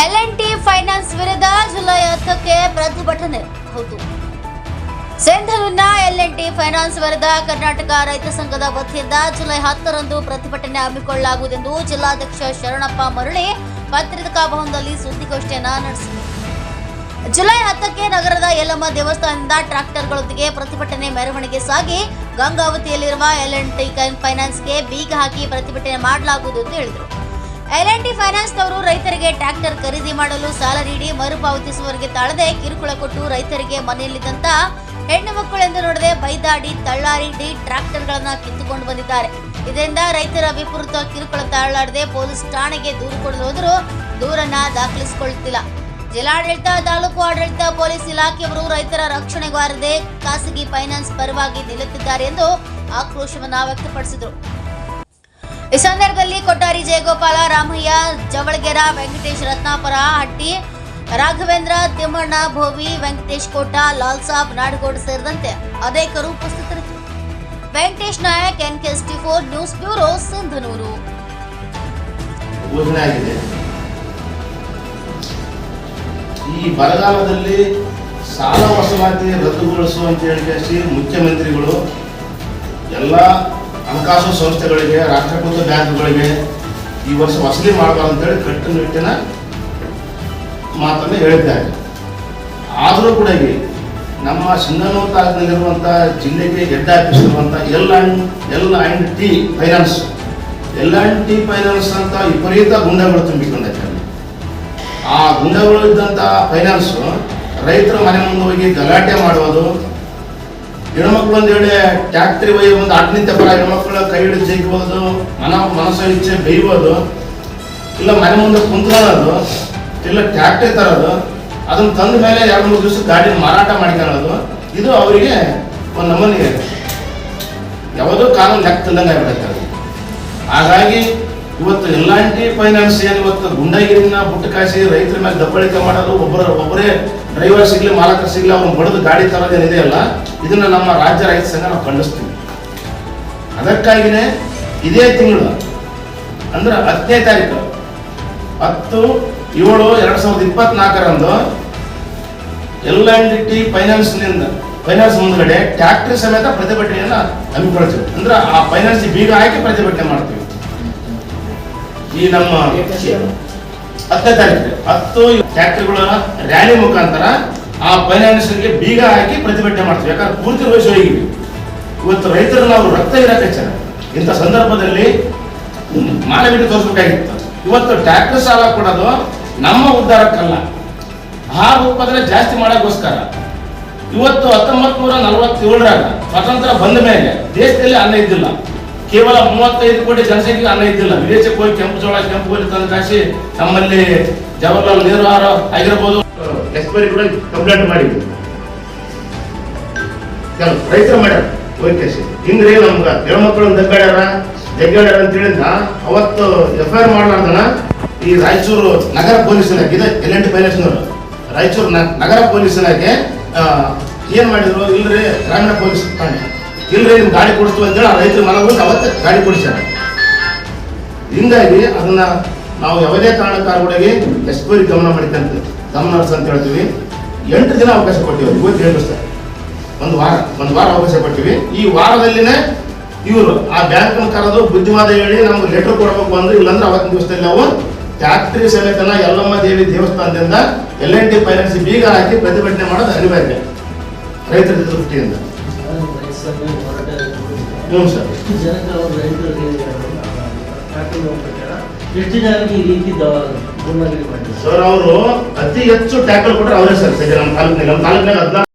L N T finance ವಿರುದ್ಧ July ಹತ್ತಕ್ಕೆ ಪ್ರತಿಭಟನೆ ಹೌದು. ಸೆಂಧಲೂರಿನ ಎಲ್ ಎನ್ ಟಿ ಫೈನಾನ್ಸ್ ವಿರುದ್ಧ ಕರ್ನಾಟಕ ರೈತ ಸಂಘದ ವತಿಯಿಂದ ಜುಲೈ ಹತ್ತರಂದು ಪ್ರತಿಭಟನೆ ಹಮ್ಮಿಕೊಳ್ಳಲಾಗುವುದೆಂದು ಜಿಲ್ಲಾಧ್ಯಕ್ಷ ಶರಣಪ್ಪ ಮರಳಿ ಪತ್ರಿಕಾ ಭವನದಲ್ಲಿ ಸುದ್ದಿಗೋಷ್ಠಿಯನ್ನ ನಡೆಸಿದರು. ಜುಲೈ ಹತ್ತಕ್ಕೆ ನಗರದ ಯಲ್ಲಮ್ಮ ದೇವಸ್ಥಾನದಿಂದ ಟ್ರಾಕ್ಟರ್ಗಳೊಂದಿಗೆ ಪ್ರತಿಭಟನೆ ಮೆರವಣಿಗೆ ಸಾಗಿ ಗಂಗಾವತಿಯಲ್ಲಿರುವ ಎಲ್ ಎನ್ ಟಿ ಫೈನಾನ್ಸ್ಗೆ ಬೀಗ ಹಾಕಿ ಪ್ರತಿಭಟನೆ ಮಾಡಲಾಗುವುದು ಎಂದು ಹೇಳಿದರು. ಎಲ್ ಎನ್ ಟಿ ಫೈನಾನ್ಸ್ನವರು ರೈತರಿಗೆ ಟ್ರ್ಯಾಕ್ಟರ್ ಖರೀದಿ ಮಾಡಲು ಸಾಲ ನೀಡಿ ಮರುಪಾವತಿಸುವವರಿಗೆ ತಾಳದೆ ಕಿರುಕುಳ ಕೊಟ್ಟು ರೈತರಿಗೆ ಮನೆಯಲ್ಲಿದ್ದಂತ ಹೆಣ್ಣು ಮಕ್ಕಳೆಂದು ನೋಡದೆ ಬೈದಾಡಿ, ತಳ್ಳಾಡಿ ಟ್ರ್ಯಾಕ್ಟರ್ಗಳನ್ನ ಕಿತ್ತುಕೊಂಡು ಬಂದಿದ್ದಾರೆ. ಇದರಿಂದ ರೈತರ ವಿಪರೀತ ಕಿರುಕುಳ ತಾಳಲಾಡದೆ ಪೊಲೀಸ್ ಠಾಣೆಗೆ ದೂರು ಕೊಡಲು ಹೋದರೂ ದೂರನ್ನ ದಾಖಲಿಸಿಕೊಳ್ಳುತ್ತಿಲ್ಲ ಜಿಲ್ಲಾಡಳಿತ, ತಾಲೂಕು ಆಡಳಿತ, ಪೊಲೀಸ್ ಇಲಾಖೆಯವರು ರೈತರ ರಕ್ಷಣೆಗಾರದೆ ಖಾಸಗಿ ಫೈನಾನ್ಸ್ ಪರವಾಗಿ ನಿಲ್ಲುತ್ತಿದ್ದಾರೆ ಎಂದು ಆಕ್ರೋಶವನ್ನ ವ್ಯಕ್ತಪಡಿಸಿದರು. ಈ ಸಂದರ್ಭದಲ್ಲಿ ಕೊಟ್ಟಾರಿ ಜಯಗೋಪಾಲ, ರಾಮಯ್ಯ, ಜವಳಗೆರ, ವೆಂಕಟೇಶ್ ರತ್ನಾಪುರ, ಹಟ್ಟಿ, ರಾಘವೇಂದ್ರ, ತಿಮ್ಮಣ್ಣ, ಭೋವಿ, ವೆಂಕಟೇಶ್ ಕೋಟ, ಲಾಲ್ ಸಾಬ್, ನಾಡಗೌಡ ಸೇರಿದಂತೆ ಅನೇಕರು ಉಪಸ್ಥಿತರಿದ್ದರು. Venkatesh Nayak N K four news bureau, Sindhanur. ಈ ಬರಗಾಲದಲ್ಲಿ ಸಾಲ ವಸೂಲಾತಿ ರದ್ದುಗೊಳಿಸುವಂತ ಹೇಳಿ ಮುಖ್ಯಮಂತ್ರಿಗಳು ಎಲ್ಲ ಹಣಕಾಸು ಸಂಸ್ಥೆಗಳಿಗೆ ರಾಷ್ಟ್ರೀಕೃತ ಬ್ಯಾಂಕ್ಗಳಿಗೆ ಈ ವರ್ಷ ವಸೂಲಿ ಮಾಡಬಾರ್ದು ಅಂತೇಳಿ ಕಟ್ಟುನಿಟ್ಟಿನ ಮಾತನ್ನು ಹೇಳಿದ್ದಾರೆ ಆದರೂ ಕೂಡ ನಮ್ಮ ಸಿಂಗನೂರು ತಾಲೂಕಿನಲ್ಲಿರುವಂಥ ಜಿಲ್ಲೆಗೆ head L and L and T finance L and T finance ಅಂತ ವಿಪರೀತ ಗುಂಡಗಳು ತುಂಬಿಕೊಂಡೈತೆ. ಆ ಗುಂಡಗಳು ಇದ್ದಂಥ ಫೈನಾನ್ಸ್ ರೈತರ ಮನೆ ಮುಂದೆ ಹೋಗಿ ಗಲಾಟೆ ಮಾಡೋದು ಹೆಣ್ಮಕ್ಳು ಒಂದು ಹೇಳಿ ಟ್ಯಾಕ್ಟ್ರಿ ಒಯ್ಯ ಒಂದು ಅಡ್ನಿಂತ ಪರ ಹೆಣ್ಮಕ್ಳ ಕೈ ಹಿಡಿದು ಜೈಕ್ಬೋದು ಮನ ಮನಸ್ಸು ಇಚ್ಛೆ ಬೇಯ್ಬೋದು, ಇಲ್ಲ ಮನೆ ಮುಂದೆ ಕುಂತ್ಕೊಳ್ಳೋದು, ಇಲ್ಲ ಟ್ಯಾಕ್ಟ್ರಿ ತರೋದು, ಅದನ್ನ ತಂದ ಮೇಲೆ ಎರಡು ಮೂರು ದಿವಸ ಗಾಡಿ ಮಾರಾಟ ಮಾಡ್ಕೊಳ್ಳೋದು, ಇದು ಅವರಿಗೆ ಒಂದು ನಮೂನಿ ಯಾವುದೋ ಕಾನೂನು ಲೆಕ್ಕದಂಗೆ ಆಗ್ಬಿಡುತ್ತೆ ಅದು. ಹಾಗಾಗಿ ಇವತ್ತು ಎಲ್ಲಾಂಟಿ ಫೈನಾನ್ಸ್ ಏನು ಇವತ್ತು ಗುಂಡಗಿರಿನ ಬುಟ್ಟು ಕಾಯಿಸಿ ರೈತರ ಮೇಲೆ ದಬ್ಬಳಿಕೆ ಮಾಡೋದು ಒಬ್ಬರ ಒಬ್ಬರೇ ಡ್ರೈವರ್ ಸಿಗ್ಲಿ, ಮಾಲಕರು ಸಿಗ್ಲಿ, ಅವ್ರನ್ನ ಬಡದು ಗಾಡಿ ತರೋದೇನಿದೆ ಅಲ್ಲ, ಇದನ್ನ ನಮ್ಮ ರಾಜ್ಯ ರೈತ ಸಂಘ ನಾವು ಖಂಡಿಸ್ತೀವಿ. ಅದಕ್ಕಾಗಿನೇ ಇದೇ ತಿಂಗಳು, ಅಂದ್ರೆ ಹತ್ತನೇ ತಾರೀಕು, ಹತ್ತು, ಏಳು, ಎರಡ್ ಸಾವಿರದ ಇಪ್ಪತ್ನಾಲ್ಕರಂದು ಎಲ್ ಅಂಡ್ ಟಿ ಫೈನಾನ್ಸ್ನಿಂದ, ಫೈನಾನ್ಸ್ ಮುಂದ್ಗಡೆ ಟ್ಯಾಕ್ಟ್ರಿ ಸಮೇತ ಪ್ರತಿಭಟನೆಯನ್ನ ಹಮ್ಮಿಕೊಳ್ತೀವಿ ಅಂದ್ರೆ ಆ ಫೈನಾನ್ಸ್ ಬೀಗ ಹಾಕಿ ಪ್ರತಿಭಟನೆ ಮಾಡ್ತೀವಿ. ಈ ನಮ್ಮ ಹತ್ತನೇ ತಾರೀಕು ಹತ್ತು ಟ್ಯಾಕ್ಟ್ರಿಗಳ ರ್ಯಾಲಿ ಮುಖಾಂತರ ಆ ಫೈನಾನ್ಸ್ಗೆ ಬೀಗ ಹಾಕಿ ಪ್ರತಿಭಟನೆ ಮಾಡ್ತೀವಿ. ಯಾಕಂದ್ರೆ ಪೂರ್ತಿ ವಯಸ್ಸು ಹೋಗಿವಿ ಇವತ್ತು ರೈತರು ನಾವು ರಕ್ತ ಇರಕ್ಕೆ ಇಂಥ ಸಂದರ್ಭದಲ್ಲಿ ಮಾನವೀಯತೆ ತೋರಿಸಬೇಕಾಗಿತ್ತು. ಇವತ್ತು ಟ್ಯಾಕ್ಟರ್ ಸಾಲ ಕೊಡೋದು ನಮ್ಮ ಉದ್ಧಾರಕ್ಕಲ್ಲ. ಆ ಉತ್ಪಾದನೆ ಜಾಸ್ತಿ ಮಾಡೋಕ್ಕೋಸ್ಕರ. ಇವತ್ತು ಹತ್ತೊಂಬತ್ತು ನೂರ ನಲವತ್ತೇಳರಾಗ ಸ್ವಾತಂತ್ರ್ಯ ಬಂದ ಮೇಲೆ ದೇಶದಲ್ಲಿ ಅನ್ನ ಇದ್ದಿಲ್ಲ. ಕೇವಲ ಮೂವತ್ತೈದು ಕೋಟಿ ಜನಸಂಖ್ಯೆ ಅನ್ನ ಇದ್ದಿಲ್ಲ. ವಿದೇಶಕ್ಕೆ ಹೋಗಿ ಕೆಂಪು ಜೋಳ, ಕೆಂಪು ಕೋಟಿ ತಂದು ಕಾಸಿ ನಮ್ಮಲ್ಲಿ ಜವಾಹರ್ಲಾಲ್ ನೆಹರು ಆರ ಆಗಿರ್ಬೋದು. ಎಕ್ಸ್ಪೈರಿ ಕೂಡ ಕಂಪ್ಲೇಂಟ್ ಮಾಡಿದ್ವಿ ರೈತರ ಮಾಡ್ಯಾರ? ಓಕೆ ಹಿಂಗ್ರಿ ನಮ್ಗ ಹೆಣ್ಮಕ್ಳು ದಗ್ಗಾಡ್ಯಾರ ದಗ್ಗಾಡ್ಯಾರ ಅಂತ ಹೇಳಿದ ಅವತ್ತು ಎಫ್ ಐ ಆರ್ ಈ ರಾಯಚೂರು ನಗರ ಪೊಲೀಸ್ ಇಲಾಖೆ ಇದೆ ಎಲ್ ಎನ್ ಟಿ ರಾಯಚೂರು ನಗರ ಪೊಲೀಸ್ ಇಲಾಖೆ ಏನ್ ಮಾಡಿದ್ರು? ಇಲ್ರಿ, ಗ್ರಾಮೀಣ ಪೊಲೀಸ್ ಠಾಣೆ. ಇಲ್ರಿ ನಿಮ್ ಗಾಡಿ ಕೊಡಿಸ್ತೀವಿ ಅಂತೇಳಿ ಆ ರೈತರ ಮನ ಅವತ್ತೆ ಗಾಡಿ ಕೊಡಿಸ್ಯಾರ. ಹಿಂಗಾಗಿ ಅದನ್ನ ನಾವು ಯಾವುದೇ ಕಾರಣಕ್ಕಾಗಿ ಎಸ್ಪೈರಿ ಗಮನ ಮಾಡಿದಂತೆ ಗಮನ ಅಂತ ಹೇಳ್ತೀವಿ. ಎಂಟು ದಿನ ಅವಕಾಶ ಕೊಟ್ಟಿವಿ ಇವತ್ತು ಸರ್ ಒಂದು ವಾರ ಒಂದು ವಾರ ಅವಕಾಶ ಕೊಟ್ಟಿವಿ. ಈ ವಾರದಲ್ಲಿನೇ ಇವರು ಆ ಬ್ಯಾಂಕ್ ಕರೆದು ಬುದ್ಧಿವಾದ ಹೇಳಿ ನಮ್ಗೆ ಲೆಟರ್ ಕೊಡಬೇಕು ಅಂದ್ರೆ ಇಲ್ಲಾಂದ್ರೆ ಅವತ್ತಿನ ದಿವಸದಲ್ಲಿ ನಾವು ಫ್ಯಾಕ್ಟ್ರಿ ಸಮೇತನ ಯಲ್ಲಮ್ಮ ದೇವಿ ದೇವಸ್ಥಾನದಿಂದ ಎಲ್ ಎನ್ ಟಿ ಫೈನಾನ್ಸ್ ಬೀಗ ಹಾಕಿ ಪ್ರತಿಭಟನೆ ಮಾಡೋದು ಅನಿವಾರ್ಯ. ರೈತರ ದೃಷ್ಟಿಯಿಂದ ಹ್ಞೂ ಸರ್. ಎಷ್ಟು ಜನಕ್ಕೆ ಅವ್ರು ರೈತರಿಗೆ ಟ್ರ್ಯಾಕ್ಟರ್ ಪ್ರಕಾರ ಎಷ್ಟು ಜನಕ್ಕೆ ಈ ರೀತಿ ಗುಂಡಗಿರಿ ಮಾಡಿದ್ರು. ಸರ್ ಅವರು ಅತಿ ಹೆಚ್ಚು ಟ್ಯಾಕಲ್ ಕೊಟ್ಟರೆ ಅವರೇ ಸರ್ ನಮ್ಮ ತಾಲೂಕಿನಲ್ಲಿ. ನಮ್ಮ ತಾಲೂಕಿನಾಗ ಹದಿನಾಲ್ಕು